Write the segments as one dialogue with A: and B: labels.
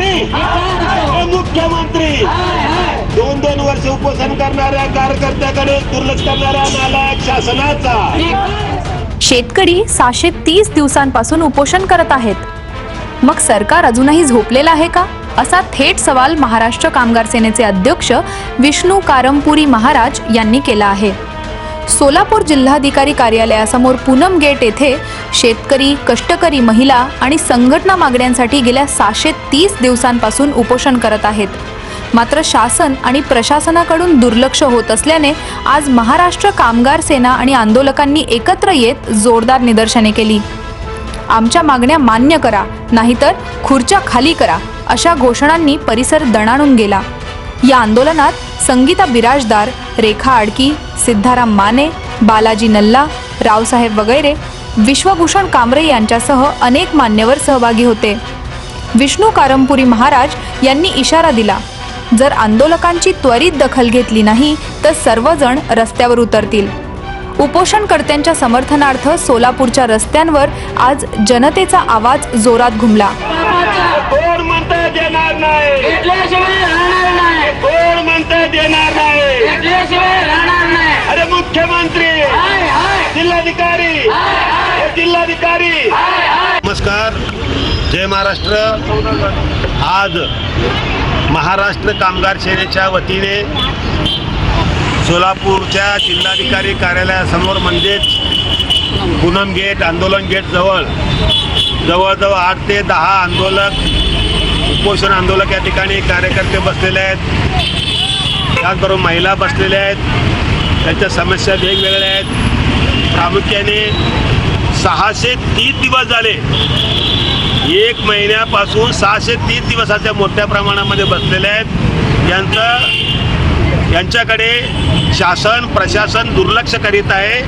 A: जिल्हाधिकारी मुख्यमंत्री दोन दोन वर्ष उपोषण करणाऱ्या कार्यकर्त्याकडे दुर्लक्ष करणाऱ्या नालायक शासनाचा.
B: शेतकरी सहाशे तीस दिवसांपासून उपोषण करत आहेत. मग सरकार अजूनही झोपलेलं आहे का? असा थेट सवाल महाराष्ट्र कामगार सेनेचे अध्यक्ष विष्णू कारमपुरी महाराज यांनी केला आहे. सोलापूर जिल्हाधिकारी कार्यालयासमोर पूनम गेट येथे शेतकरी कष्टकरी महिला आणि संघटना मागण्यांसाठी गेल्या सहाशे तीस दिवसांपासून उपोषण करत आहेत. मात्र शासन आणि प्रशासनाकडून दुर्लक्ष होत असल्याने आज महाराष्ट्र कामगार सेना आणि आंदोलकांनी एकत्र येत जोरदार निदर्शने केली. आमच्या मागण्या मान्य करा नाहीतर खुर्च्या खाली करा अशा घोषणांनी परिसर दणाणून गेला. या आंदोलनात संगीता बिराजदार रेखा आडकी सिद्धाराम माने बालाजी नल्ला रावसाहेब वगैरे विश्वभूषण कांबरे यांच्यासह अनेक मान्यवर सहभागी होते. विष्णू कारंपुरी महाराज यांनी इशारा दिला जर आंदोलकांची त्वरित दखल घेतली नाही तर सर्वजण रस्त्यावर उतरतील. उपोषणकर्त्यांच्या समर्थनार्थ सोलापूरच्या रस्त्यांवर आज जनतेचा आवाज जोरात घुमला.
A: देणार नाही
C: भेटल्याशिवाय राहणार नाही
A: कोण म्हणताय देणार नाही
C: भेटल्याशिवाय राहणार नाही
A: अरे मुख्यमंत्री
C: हाय हाय
A: जिल्हाधिकारी हे अधिकारी नमस्कार. जय महाराष्ट्र. आज महाराष्ट्र कामगार सेनेच्या वतीने सोलापूरच्या जिल्हाधिकारी कार्यालयासमोर म्हणजेच पूनम गेट आंदोलन गेट जवळ जवळजवळ आठ ते दहा आंदोलक उपोषण आंदोलक या ठिकाणी कार्यकर्ते बसलेले आहेत. त्याचबरोबर महिला बसलेल्या आहेत. त्यांच्या समस्या वेगवेगळ्या आहेत. प्रामुख्याने सहाशे तीस दिवस झाले. एक महिन्यापासून सहाशे तीस दिवसाच्या मोठ्या प्रमाणामध्ये बसलेले आहेत. यांचं यांच्याकडे शासन प्रशासन दुर्लक्ष करीत आहे.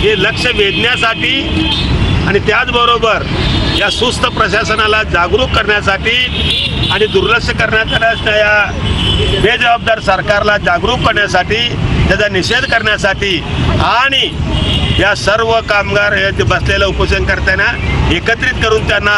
A: हे लक्ष वेधण्यासाठी आणि त्याचबरोबर या सुस्त प्रशासनाला जागरूक करण्यासाठी आणि दुर्लक्ष करण्यात या बेजबाबदार सरकारला जागरूक करण्यासाठी त्याचा निषेध करण्यासाठी आणि या सर्व कामगार हे जे बसलेलं उपोषण करताना एकत्रित करून त्यांना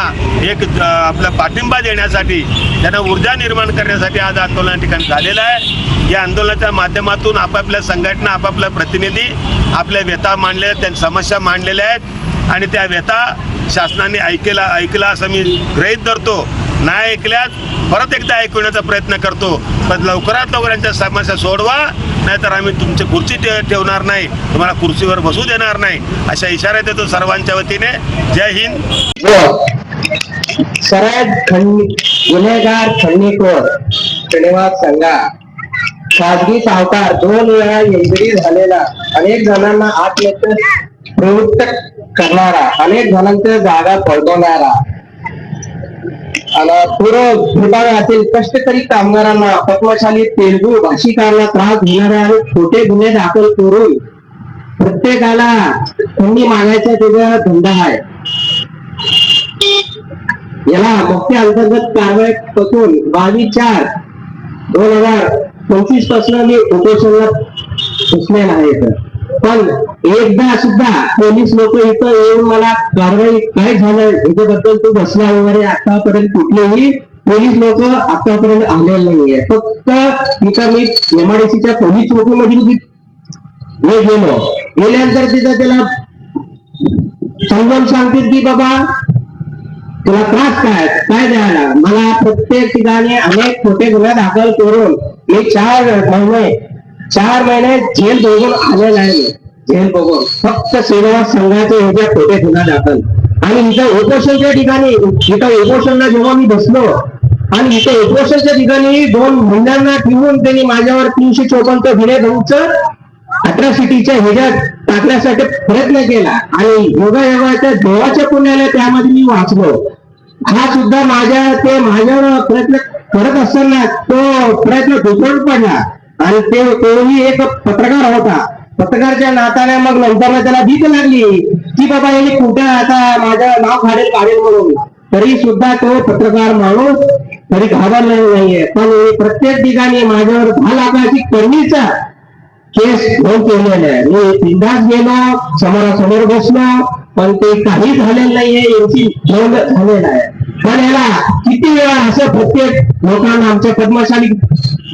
A: एक आपला पाठिंबा देण्यासाठी त्यांना ऊर्जा निर्माण करण्यासाठी आज आंदोलन ठिकाणी झालेलं आहे. या आंदोलनाच्या माध्यमातून आपापल्या संघटना आपापल्या प्रतिनिधी आपल्या व्यथा मांडल्या त्यांच्या समस्या मांडलेल्या आहेत. आणि त्या व्यथा शासनाने ऐकेला ऐकला असं मी गृहीत धरतो. नाही ऐकल्यास परत एकदा ऐकवण्याचा प्रयत्न करतो. पण लवकरात लवकर यांच्या समस्या सोडवा नाहीतर आम्ही तुमची खुर्ची ठेवणार नाही. तुम्हाला खुर्चीवर बसू देणार नाही. अशा इशारा देतो सर्वांच्या वतीने. जय हिंद.
D: सरळ गुन्हेगार खंडणीखोर श्रीनिवास संघा खाजगी सावकार दोन वेळा एंजरी झालेला अनेक जणांना आत्महत्या प्रवृत्त करणारा अनेक जणांच्या जागा पळवणारा आणि पूर्व विभागातील कष्टकरी कामगारांना पद्मशाली तेलगू भाषिकांना त्रास घेणाऱ्या छोटे गुन्हे दाखल करून प्रत्येकाला खंडी मागायचा त्याचा धंदा आहे. याला मुख्य अंतर्गत कारवाई पासून बावीस चार दोन हजार पंचवीसपासून मी उपोषणाला बसलेला आहे. पण एकदा सुद्धा पोलीस लोक इथं येऊन मला कारवाई काय झालं याच्याबद्दल तू बसला वगैरे आतापर्यंत कुठलेही पोलीस लोक आतापर्यंत आलेले नाहीये. फक्त इथं मी एमआयडीसीच्या पोलीस चौकीमध्ये मी गेलो. गेल्यानंतर तिथं त्याला समजावून सांगतील की बाबा तुला त्रास काय? काय द्यायला? मला प्रत्येक ठिकाणी अनेक खोटे गुन्हे दाखल करून मी चार महिने चार महिने जेल बघून आलेला आहे. मी. जेल बघून. फक्त सेवा संघाचे ह्याच्या खोटे गुन्हा दाखल. आणि इथं उपोषणच्या ठिकाणी इथं उपोषणला जेव्हा मी बसलो आणि इथे उपोषणच्या ठिकाणी दोन महिन्यांना ठेवून त्यांनी माझ्यावर तीनशे चौपन्न गुन्हे भाऊचं अट्रॉसिटीच्या ह्याच्यात टाकण्यासाठी प्रयत्न केला. आणि योगा योगाच्या देवाच्या पुण्याला त्यामध्ये मी वाचलो. हा सुद्धा माझ्या ते माझ्यावर प्रयत्न करत असताना तो प्रयत्न दुसरून पडला. आणि ते तोही एक पत्रकार होता. पत्रकारच्या नाताने मग नंतर त्याला भीक लागली. की बाबा हे कुठे आता माझं नाव काढेल काढेल म्हणून. तरी सुद्धा तो पत्रकार माणूस तरी घाबरलेला नाहीये. पण प्रत्येक ठिकाणी माझ्यावर दहा लाखाची करणीचा केस घेऊन केलेला आहे. मी बिंदास गेलो समोरासमोर बसलो पण ते काही झालेलं नाहीये यांची नोंद झालेलं आहे. पण याला किती वेळा असं प्रत्येक लोकांना आमच्या पद्मशाली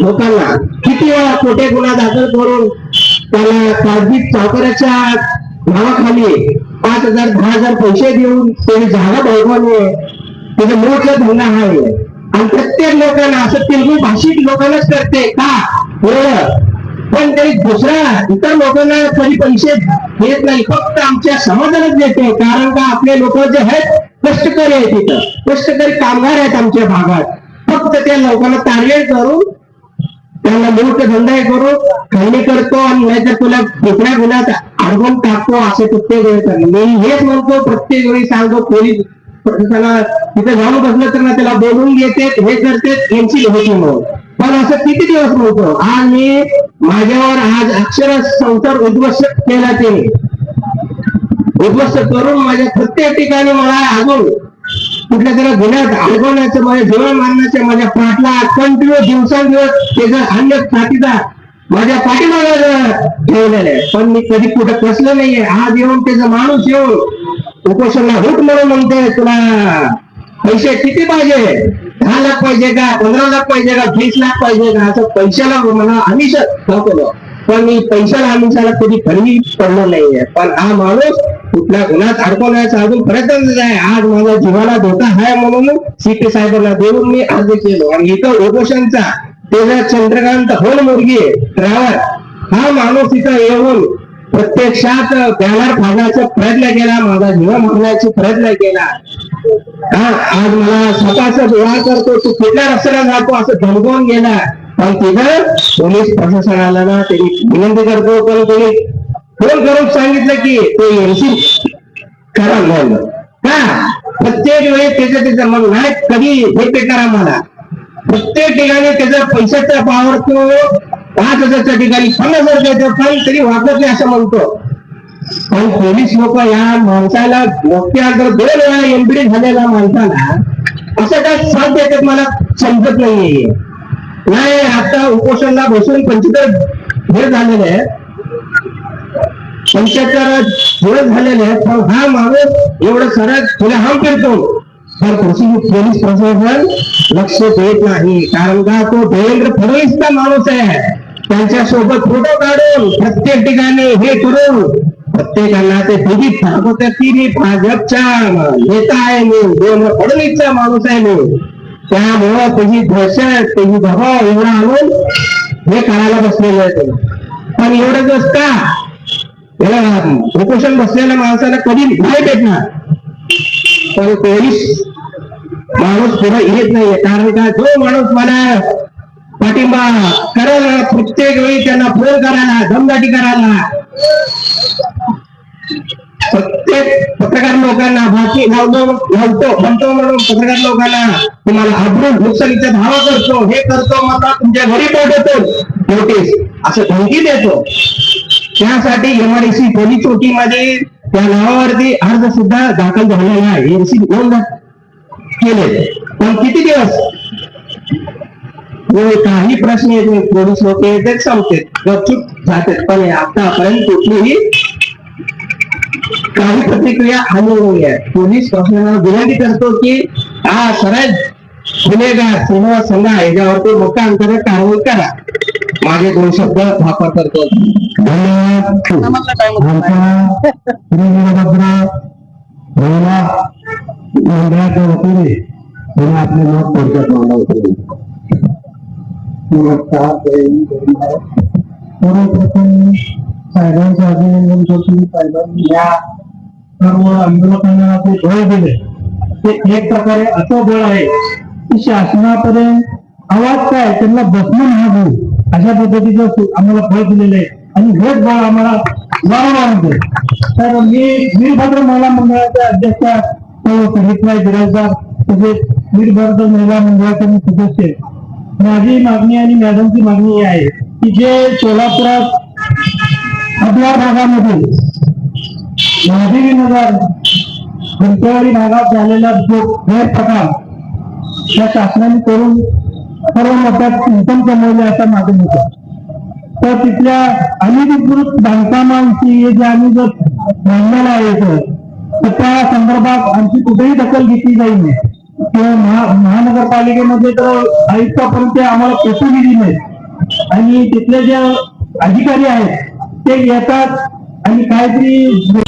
D: लोकांना. किती वेळा खोटे गुन्हा दाखल करून त्याला कागदी सावकाराच्या नावाखाली पाच हजार दहा हजार पैसे देऊन त्याने जागा बळगवणे त्याचा मोठा धंदा आहे. आणि प्रत्येक लोकांना असं तेलगू भाषिक लोकांनाच करते का? बरोबर पण तरी दुसऱ्या इतर लोकांना कधी पैसे देत नाही. फक्त आमच्या समाजालाच देते. कारण का आपले लोक जे आहेत कष्टकरी आहेत तिथं कष्टकरी कामगार आहेत आमच्या भागात. फक्त त्या लोकांना टार्गेट करून त्यांना मूर्ख धंदा करू. खंडी करतो आणि नाहीतर तुला दुसऱ्या गुन्ह्यात अडवून टाकतो असे प्रत्येक वेळी मी हेच म्हणतो प्रत्येक वेळी सांगतो पोलीस प्रशासनाला तिथे जाऊन बसलं तर ना त्याला बोलून घेते हे करते यांची होती म्हणून. पण असं किती दिवस म्हणतो आज मी माझ्यावर आज अक्षर संसार उद्ध्वस्त केला त्याने. उद्ध्वस्त करून माझ्या प्रत्येक ठिकाणी मला अजून कुठल्या तरी गुन्ह्यात अडकवण्याचं माझ्या जवळ मारण्याच्या माझ्या पाठला कंटिन्यू दिवसांदिवस ते जर अन्य साथीदार माझ्या पाठीमागा ठेवलेलं आहे. पण मी कधी कुठं कसलं नाहीये. आज येऊन त्याचा माणूस येऊन उपोषणला हुट म्हणून म्हणते तुला पैसे किती पाहिजे? दहा लाख पाहिजे का? पंधरा लाख पाहिजे का? वीस लाख पाहिजे का? असं पैशाला मला आमिष दाखवलं. पण मी पैशाला आमिषाला कधी खरी पडलो नाहीये. पण हा माणूस कुठल्या गुन्ह्यात अडकवण्याचा अजून प्रयत्न आहे. आज माझ्या जीवाला धोका आहे म्हणून सीपी साहेबांना देऊन मी अर्ज केलो. आणि इथं उपोषणचा त्याचा चंद्रकांत होल मुर्गी ड्रायव्हर हा माणूस इथं येऊन प्रत्यक्षात बॅनर फाडण्याचा प्रयत्न केला माझा जीव मारण्याचा प्रयत्न केला. हा आज मला स्वतःचा डोळा करतो तू कुठल्या रस्त्याला जातो असं धमकवून गेला. पण तिथं पोलीस प्रशासनाला ना त्यांनी विनंती करतो पण त्यांनी फोन करून सांगितलं की ते एमसी करा म्हणून का प्रत्येक वेळेस त्याचं त्याचं. मग नाही कधी हे पेटणार आम्हाला? प्रत्येक ठिकाणी त्याचा पैशाचा पावर तो पाच हजारच्या ठिकाणी पन्नास हजार पण तरी वापरत नाही असं म्हणतो. पण पोलीस लोक या माणसाला मोठ्या जर दोन वेळा एमपीडी झालेल्या माणसाला असं काय साथ देतात मला समजत नाहीये. नाही आता उपोषणला बसून पंचेचाळीस हे झालेलं आहे पंच्याहत्तर दिवस झालेले आहेत. पण हा माणूस एवढं सरळ तुला हम करतो. तर पोलीस पोलीस प्रशासन लक्ष देत नाही. कारण का तो देवेंद्र फडणवीसचा माणूस आहे. त्यांच्यासोबत फोटो काढून प्रत्येक ठिकाणी हे करून प्रत्येकाला ते दिलीप ठाकूर तिन्ही भाजपचा नेता आहे मी. देवेंद्र फडणवीसचा माणूस आहे मी. त्यामुळं त्याची दहशत त्याची दबाव एवढा आणून हे करायला बसलेले आहे पण एवढंच असता उपोषण बसलेल्या माणसाला कधी नाही भेटणार. पण कोणीच माणूस पुढे येत नाहीये. कारण का जो माणूस मला पाठिंबा करायला प्रत्येक वेळी त्यांना फोन करायला दमदाटी करायला प्रत्येक पत्रकार लोकांना बाकी लावतो लावतो म्हणतो म्हणून पत्रकार लोकांना तुम्हाला आबरून नुकसानीचा धावा करतो हे करतो मला तुमच्या घरी पाठवतो. नोटीस असं धमकी देतो. त्यासाठी पोलीस चौकीमध्ये त्या नावावरती अर्ज़ सुद्धा दाखल झालेला एमसी नोंद किती दिवस? काही प्रश्न येत पोलीस लोक येतात, संपतात. गपचूप जातात. पण आतापर्यंत कुठलीही काही प्रतिक्रिया आली नाही आहे. पोलीस प्रशासनाला विनंती करतो की हा सरळ गुन्हेगार सिनेमा संघ याच्यावरती मोठ्या अंतराने कारवाई करा. माझे दोन शब्द वापर करतो. धन्यवाद. मंडळाच्या वतीने त्यांनी आपले मत थोडक्यात मांडावते सर्वप्रथम साहेबांचे अभिनंदन करतो साहेबांनी या सर्व आंदोलकांना जे बळ दिले. ते एक प्रकारे असं बळ आहे की शासनापर्यंत आवाज काय? त्यांना बसणं महाग अशा पद्धतीचं आम्हाला फळ दिलेलं आहे. आणि हेच बळ आम्हाला वारंवार होते तर मी वीरभद्र महिला मंडळाच्या अध्यक्षा सहितराय बिराजदार तसेच वीरभद्र महिला मंडळाचे मी सदस्य. माझी मागणी आणि मॅडमची मागणी आहे की जे सोलापुरात आपल्या भागामध्ये महादेवी नगर घंटेवाडी भागात झालेला जो गैरप्रकार त्या शासनाने करून सर्व मोठ्यात इन्कम कमवले असा माझं मत तर तिथल्या अनधिकृत बांधकामांची जे आम्ही जर बांधलेलं आहे
E: तर त्या संदर्भात आमची कुठेही दखल घेतली जाईल नाही. किंवा महानगरपालिकेमध्ये तर आयुक्तापर्यंत आम्हाला पेटू दिली नाही आणि तिथले जे अधिकारी आहेत ते येतात आणि काहीतरी